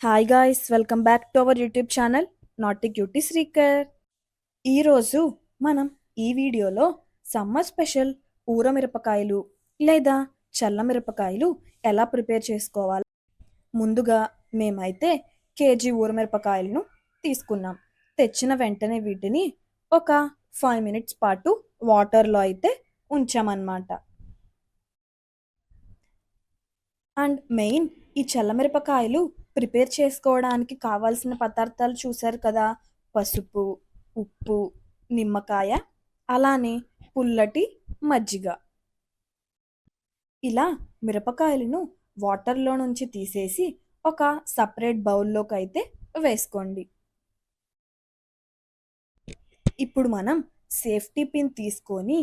Hi guys welcome back to our YouTube channel naughty cutie Srikar ఈరోజు మనం ఈ వీడియోలో సమ్మర్ స్పెషల్ ఊర మిరపకాయలు లేదా చల్ల మిరపకాయలు ఎలా ప్రిపేర్ చేసుకోవాలి? ముందుగా మేమైతే కేజీ ఊర మిరపకాయలను తీసుకున్నాం. తెచ్చిన వెంటనే వీటిని ఒక ఫైవ్ మినిట్స్ పాటు వాటర్లో అయితే ఉంచామన్నమాట. అండ్ మెయిన్ ఈ చల్లమిరపకాయలు ప్రిపేర్ చేసుకోవడానికి కావాల్సిన పదార్థాలు చూశారు కదా? పసుపు ఉప్పు నిమ్మకాయ అలానే పుల్లటి మజ్జిగ. ఇలా మిరపకాయలను వాటర్లో నుంచి తీసేసి ఒక సపరేట్ బౌల్లోకి అయితే వేసుకోండి. ఇప్పుడు మనం సేఫ్టీ పిన్ తీసుకొని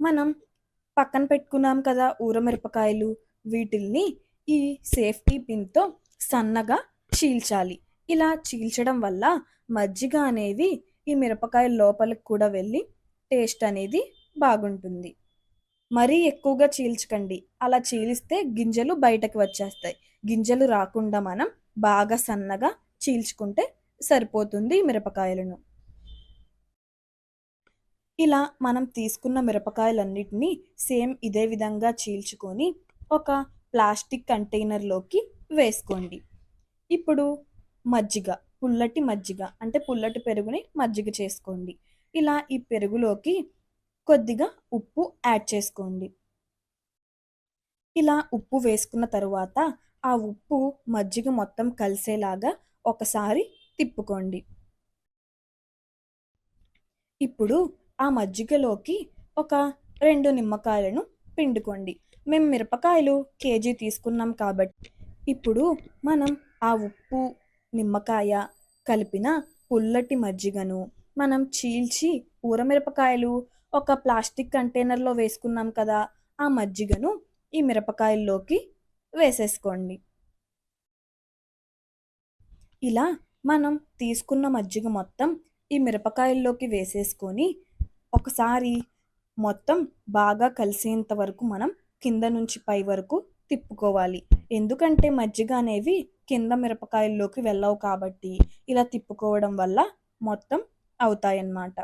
మనం పక్కన పెట్టుకున్నాం కదా ఊర మిరపకాయలు వీటిల్ని ఈ సేఫ్టీ పిన్తో సన్నగా చీల్చాలి. ఇలా చీల్చడం వల్ల మజ్జిగ అనేది ఈ మిరపకాయ లోపలికి కూడా వెళ్ళి టేస్ట్ అనేది బాగుంటుంది. మరీ ఎక్కువగా చీల్చకండి. అలా చీలిస్తే గింజలు బయటకు వచ్చేస్తాయి. గింజలు రాకుండా మనం బాగా సన్నగా చీల్చుకుంటే సరిపోతుంది మిరపకాయలను. ఇలా మనం తీసుకున్న మిరపకాయలన్నిటినీ సేమ్ ఇదే విధంగా చీల్చుకొని ఒక ప్లాస్టిక్ కంటైనర్లోకి వేసుకోండి. ఇప్పుడు మజ్జిగ పుల్లటి మజ్జిగ అంటే పుల్లటి పెరుగుని మజ్జిగ చేసుకోండి. ఇలా ఈ పెరుగులోకి కొద్దిగా ఉప్పు యాడ్ చేసుకోండి. ఇలా ఉప్పు వేసుకున్న తరువాత ఆ ఉప్పు మజ్జిగ మొత్తం కలిసేలాగా ఒకసారి తిప్పుకోండి. ఇప్పుడు ఆ మజ్జిగలోకి ఒక రెండు నిమ్మకాయలను పిండుకోండి. మేము మిరపకాయలు కేజీ తీసుకున్నాం కాబట్టి ఇప్పుడు మనం ఆ ఉప్పు నిమ్మకాయ కలిపిన పుల్లటి మజ్జిగను మనం చీల్చి ఊరమిరపకాయలు ఒక ప్లాస్టిక్ కంటైనర్లో వేసుకున్నాం కదా ఆ మజ్జిగను ఈ మిరపకాయల్లోకి వేసేసుకోండి. ఇలా మనం తీసుకున్న మజ్జిగ మొత్తం ఈ మిరపకాయల్లోకి వేసేసుకొని ఒకసారి మొత్తం బాగా కలిసేంత వరకు మనం కింద నుంచి పై వరకు తిప్పుకోవాలి. ఎందుకంటే మజ్జిగ అనేవి కింద మిరపకాయల్లోకి వెళ్ళవు కాబట్టి ఇలా తిప్పుకోవడం వల్ల మొత్తం అవుతాయన్నమాట.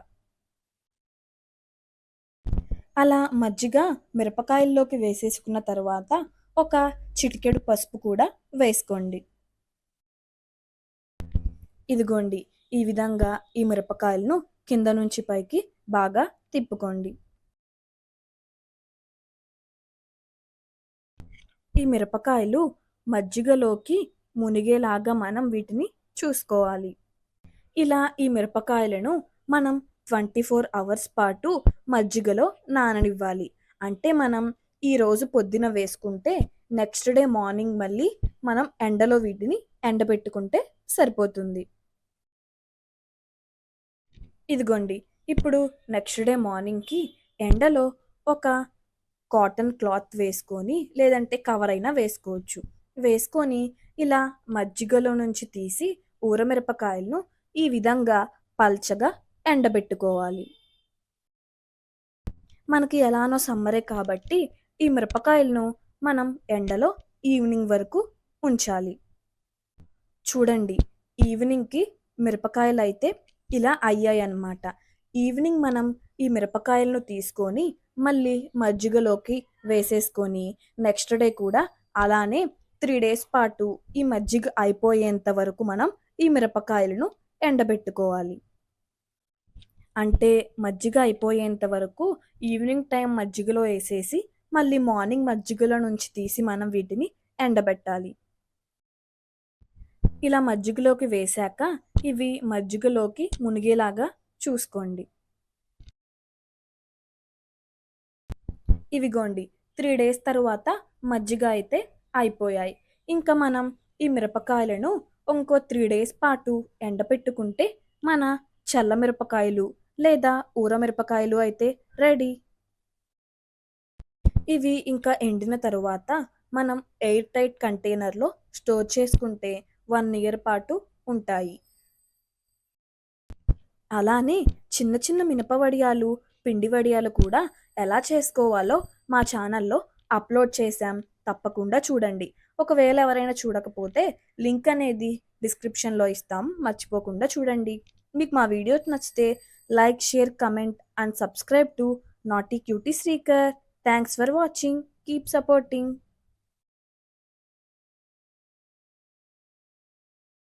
అలా మజ్జిగ మిరపకాయల్లోకి వేసేసుకున్న తర్వాత ఒక చిటికెడు పసుపు కూడా వేసుకోండి. ఇదిగోండి ఈ విధంగా ఈ మిరపకాయలను కింద నుంచి పైకి బాగా తిప్పుకోండి. ఈ మిరపకాయలు మజ్జిగలోకి మునిగేలాగా మనం వీటిని చూసుకోవాలి. ఇలా ఈ మిరపకాయలను మనం ట్వంటీ ఫోర్ అవర్స్ పాటు మజ్జిగలో నాననివ్వాలి. అంటే మనం ఈరోజు పొద్దున వేసుకుంటే నెక్స్ట్ డే మార్నింగ్ మళ్ళీ మనం ఎండలో వీటిని ఎండబెట్టుకుంటే సరిపోతుంది. ఇదిగోండి ఇప్పుడు నెక్స్ట్ డే మార్నింగ్కి ఎండలో ఒక కాటన్ క్లాత్ వేసుకొని లేదంటే కవర్ అయినా వేసుకోవచ్చు. వేసుకొని ఇలా మజ్జిగలో నుంచి తీసి ఊరమిరపకాయలను ఈ విధంగా పల్చగా ఎండబెట్టుకోవాలి. మనకి ఎలానో సమ్మరే కాబట్టి ఈ మిరపకాయలను మనం ఎండలో ఈవినింగ్ వరకు ఉంచాలి. చూడండి ఈవినింగ్కి మిరపకాయలు అయితే ఇలా అయ్యాయి అన్నమాట ఈవినింగ్ మనం ఈ మిరపకాయలను తీసుకొని మళ్ళీ మజ్జిగలోకి వేసేసుకొని నెక్స్ట్ డే కూడా అలానే త్రీ డేస్ పాటు ఈ మజ్జిగ అయిపోయేంత వరకు మనం ఈ మిరపకాయలను ఎండబెట్టుకోవాలి. అంటే మజ్జిగ అయిపోయేంత వరకు ఈవినింగ్ టైం మజ్జిగలో వేసేసి మళ్ళీ మార్నింగ్ మజ్జిగలో నుంచి తీసి మనం వీటిని ఎండబెట్టాలి. ఇలా మజ్జిగలోకి వేశాక ఇవి మజ్జిగలోకి మునిగేలాగా చూసుకోండి. ఇవిగోండి. త్రీ డేస్ తర్వాత మజ్జిగ అయితే అయిపోయాయి. ఇంకా మనం ఈ మిరపకాయలను ఇంకో త్రీ డేస్ పాటు ఎండపెట్టుకుంటే మన చల్ల మిరపకాయలు లేదా ఊర మిరపకాయలు అయితే రెడీ. ఇవి ఇంకా ఎండిన తరువాత మనం ఎయిర్ టైట్ కంటైనర్లో స్టోర్ చేసుకుంటే వన్ ఇయర్ పాటు ఉంటాయి. అలానే చిన్న చిన్న మినప వడియాలు పిండి వడియాలు కూడా ఎలా చేసుకోవాలో మా ఛానల్లో అప్లోడ్ చేశాం. తప్పకుండా చూడండి. ఒకవేళ ఎవరైనా చూడకపోతే లింక్ అనేది డిస్క్రిప్షన్లో ఇస్తాం. మర్చిపోకుండా చూడండి. మీకు మా వీడియోస్ నచ్చితే like share comment and subscribe to naughty cutie Srikar. Thanks for watching. Keep supporting.